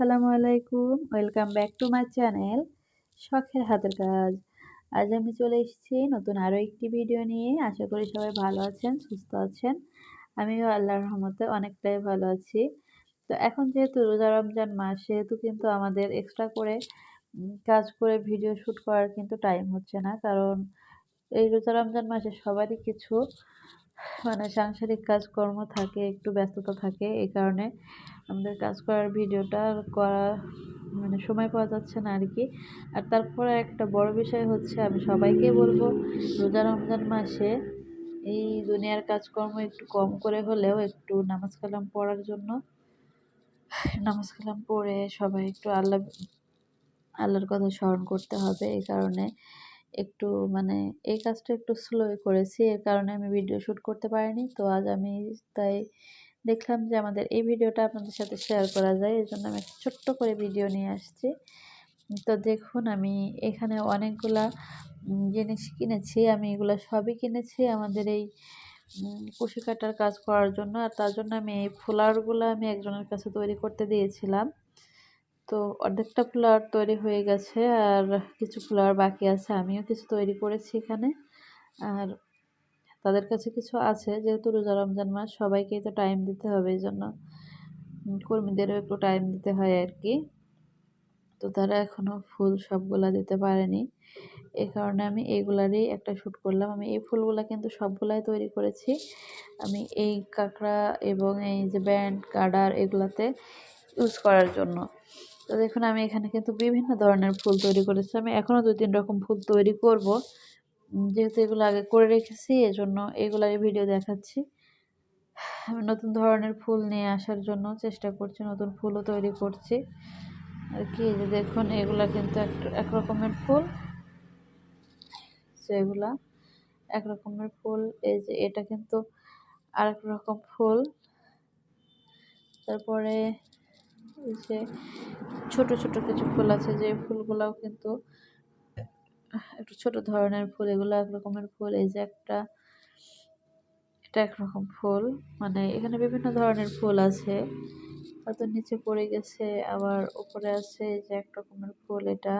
আসসালামু আলাইকুম। Welcome back to my channel শখের হাতের কাজ। আজ আমি চলে এসেছি নতুন আরও একটি ভিডিও নিয়ে। আশা করি সবাই ভালো আছেন, সুস্থ আছেন। আমিও আল্লাহর রহমতে অনেকটাই ভালো আছি। তো এখন যেহেতু রোজা রমজান মাস, সেহেতু কিন্তু আমাদের এক্সট্রা করে কাজ করে ভিডিও শ্যুট করার কিন্তু টাইম হচ্ছে না। কারণ এই রোজা রমজান মাসে সবারই কিছু মানে সাংসারিক কাজকর্ম থাকে, একটু ব্যস্ততা থাকে এই কারণে আমাদের কাজ করার ভিডিওটা করা মানে সময় পাওয়া যাচ্ছে না আর কি আর তারপরে একটা বড় বিষয় হচ্ছে, আমি সবাইকে বলব, রোজা রমজান মাসে এই দুনিয়ার কাজকর্ম একটু কম করে হলেও একটু নামাজ কালাম পড়ার জন্য, নামাজ কালাম পড়ে সবাই একটু আল্লাহ, আল্লাহর কথা স্মরণ করতে হবে এই কারণে একটু মানে এই কাজটা একটু স্লো করেছি। এর কারণে আমি ভিডিও শ্যুট করতে পারিনি। তো আজ আমি তাই দেখলাম যে আমাদের এই ভিডিওটা আপনাদের সাথে শেয়ার করা যায়। এই জন্য আমি ছোট্ট করে ভিডিও নিয়ে আসছি। তো দেখুন, আমি এখানে অনেকগুলা জিনিস কিনেছি। আমি এগুলো সবই কিনেছি আমাদের এই কুশি কাটার কাজ করার জন্য। আর তার জন্য আমি এই ফ্লাওয়ারগুলো আমি একজনের কাছে তৈরি করতে দিয়েছিলাম। তো অর্ধেকটা ফ্লাওয়ার তৈরি হয়ে গেছে আর কিছু ফ্লাওয়ার বাকি আছে। আমিও কিছু তৈরি করেছি এখানে। আর তাদের কাছে কিছু আছে, যেহেতু রোজা রমজান মাস, সবাইকেই তো টাইম দিতে হবে এই জন্য। কর্মীদেরও একটু টাইম দিতে হয় আর কি। তো তারা এখনও ফুল সবগুলা দিতে পারেনি। এই কারণে আমি এইগুলারই একটা শ্যুট করলাম। আমি এই ফুলগুলা কিন্তু সবগুলাই তৈরি করেছি। আমি এই কাঁকড়া এবং এই যে ব্যান্ড কাডার এগুলাতে ইউজ করার জন্য। তো দেখুন, আমি এখানে কিন্তু বিভিন্ন ধরনের ফুল তৈরি করেছি। আমি এখনও দু তিন রকম ফুল তৈরি করব। যেহেতু এগুলো আগে করে রেখেছি, এজন্য এগুলার ভিডিও দেখাচ্ছি। আমি নতুন ধরনের ফুল নিয়ে আসার জন্য চেষ্টা করছি, নতুন ফুলও তৈরি করছি। আর কি যে দেখুন, এগুলা কিন্তু এক রকমের ফুল। সেগুলা এক রকমের ফুল। এই যে এটা কিন্তু আরেক রকম ফুল। তারপরে এই যে ছোট ছোট কিছু ফুল আছে, যে ফুলগুলাও কিন্তু একটু ছোট ধরনের ফুল, এগুলো এক রকমের ফুল। এই যে একটা, এটা একরকম ফুল। মানে এখানে বিভিন্ন ধরনের ফুল আছে। হয়তো নিচে পড়ে গেছে, আবার উপরে আছে এই যে এক রকমের ফুল এটা।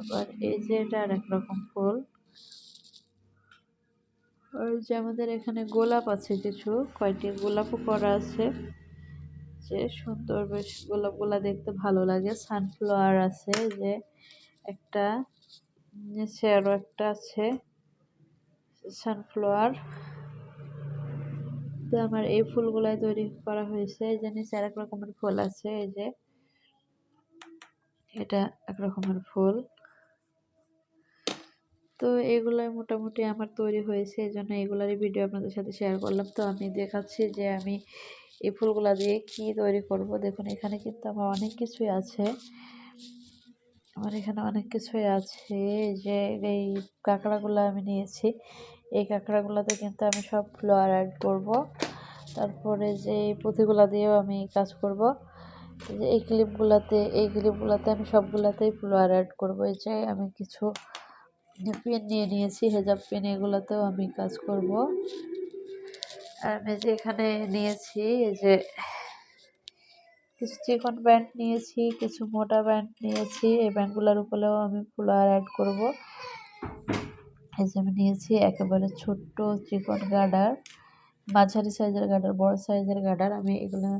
আবার এই যে এটা আর এক রকম ফুল। আর যে আমাদের এখানে গোলাপ আছে কিছু, কয়টি গোলাপও করা আছে। যে সুন্দর বেশ গোলাপগুলা দেখতে ভালো লাগে। সানফ্লাওয়ার আছে যে একটা, নিচে আরও একটা আছে সানফ্লাওয়ার তো আমার এই ফুলগুলাই তৈরি করা হয়েছে, এই যে নিচে আরেক রকমের ফুল আছে, এই যে এটা এক রকমের ফুল। তো এগুলোই মোটামুটি আমার তৈরি হয়েছে, এই জন্য এগুলারই ভিডিও আপনাদের সাথে শেয়ার করলাম। তো আমি দেখাচ্ছি যে আমি এই ফুলগুলা দিয়ে কি তৈরি করব? দেখুন, এখানে কিন্তু আমার অনেক কিছুই আছে। আমার এখানে অনেক কিছুই আছে। যে, এই কাঁকড়াগুলো আমি নিয়েছি। এই কাঁকড়াগুলোতে কিন্তু আমি সব ফ্লোয়ার অ্যাড করব। তারপরে যে পুঁথিগুলো দিয়েও আমি কাজ করব। যে, এই ক্লিপগুলোতে এই ক্লিপগুলোতে আমি সবগুলোতেই ফ্লোয়ার অ্যাড করব। এই যে, আমি কিছু পেন নিয়ে নিয়েছি, হেজাব পেন, এগুলোতেও আমি কাজ করব। আমি যে এখানে নিয়েছি, এই যে কিছু চিকন ব্যান্ড নিয়েছি, কিছু মোটা ব্যান্ড নিয়েছি, এই ব্যান্ডগুলোর উপরেও আমি ফ্লোয়ার অ্যাড করব। এই যে আমি নিয়েছি একেবারে ছোট্ট চিকন গার্ডার মাঝারি সাইজের গার্ডার বড় সাইজের গার্ডার আমি এগুলো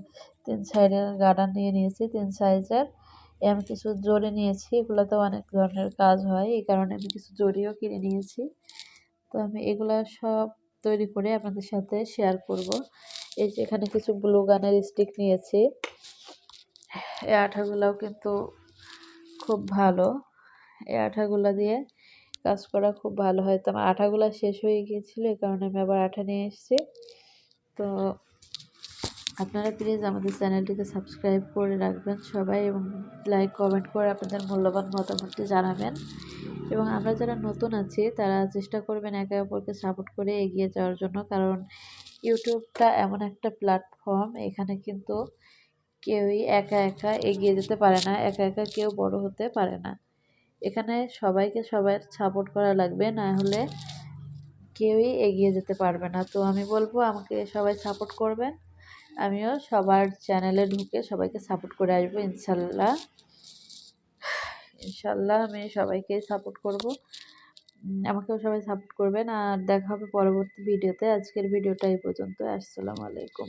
তিন সাইডের গার্ডার নিয়ে নিয়েছি, তিন সাইজের। আমি কিছু জড়ি নিয়েছি, এগুলোতেও অনেক ধরনের কাজ হয়, এই কারণে আমি কিছু জড়িও কিনে নিয়েছি। তো আমি এগুলো সব তৈরি করে আপনাদের সাথে শেয়ার করব। এই যে এখানে কিছু ব্লু গানের স্টিক নিয়েছি। এই আঠাগুলোও কিন্তু খুব ভালো। এই আঠাগুলো দিয়ে কাজ করা খুব ভালো হয়। তো আমার আঠাগুলো শেষ হয়ে গিয়েছিল, এই কারণে আমি আবার আঠা নিয়ে এসেছি। তো আপনারা প্লিজ আমাদের চ্যানেলটিকে সাবস্ক্রাইব করে রাখবেন সবাই এবং লাইক কমেন্ট করে আপনাদের মূল্যবান মতামতটি জানাবেন। এবং আমরা যারা নতুন আছি, তারা চেষ্টা করবেন একে অপরকে সাপোর্ট করে এগিয়ে যাওয়ার জন্য। কারণ ইউটিউবটা এমন একটা প্ল্যাটফর্ম এখানে কিন্তু কেউই একা একা এগিয়ে যেতে পারে না, একা একা কেউ বড় হতে পারে না। এখানে সবাইকে সবাই সাপোর্ট করা লাগবে, না হলে কেউই এগিয়ে যেতে পারবে না। তো আমি বলব, আমাকে সবাই সাপোর্ট করবেন। আমিও সবার চ্যানেলে ঢুকে সবাইকে সাপোর্ট করে আসব, ইনশাল্লাহ। ইনশাল্লাহ আমি সবাইকে সাপোর্ট করব। আমাকেও সবাই সাপোর্ট করবেন। আর দেখা হবে পরবর্তী ভিডিওতে আজকের ভিডিওটা এই পর্যন্ত আসসালামু আলাইকুম।